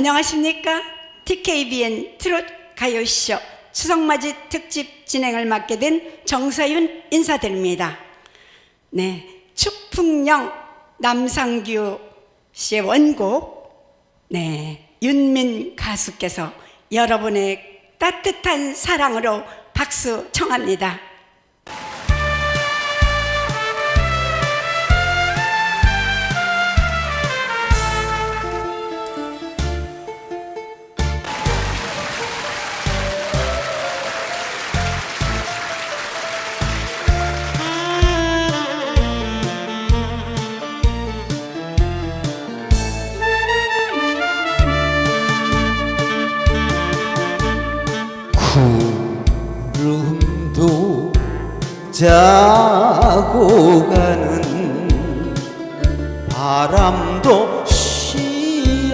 안녕하십니까? TKBN 트롯 가요쇼 추석맞이 특집 진행을 맡게 된 정서윤 인사드립니다. 네, 축풍령 남상규 씨의 원곡, 네, 윤민 가수께서 여러분의 따뜻한 사랑으로 박수 청합니다. 구름도 자고 가는 바람도 쉬어가는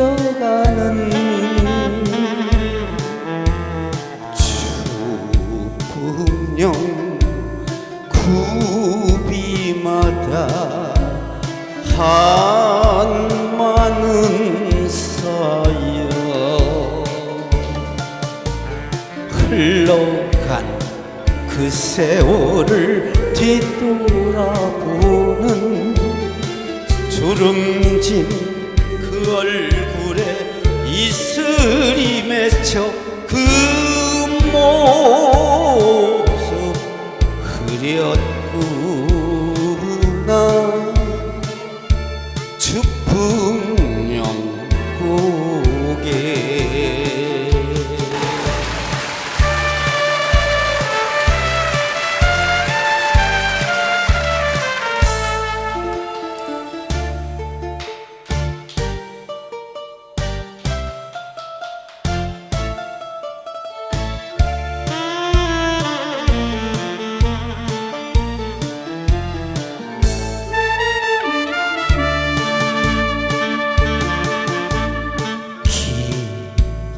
추풍령 구비마다 한 흘러간 그 세월을 뒤돌아보는 주름진 그 얼굴에 이슬이 맺혀 그 모습 흐렸구나. 추풍령 고개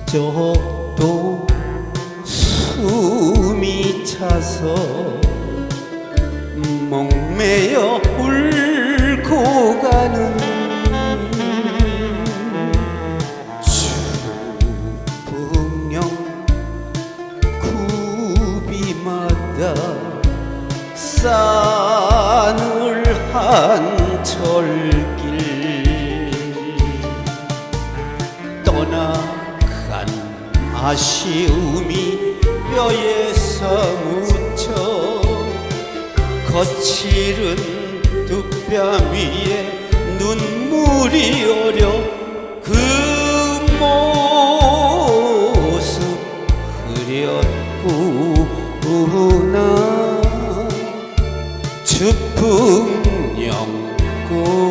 기적도 숨이 차서 목매여 울고 가는 추풍령 구비마다 산을 한철 아쉬움이 뼈에 묻혀 거칠은 두 뺨 위에 눈물이 어려 그 모습 흐렸구나 추풍령 고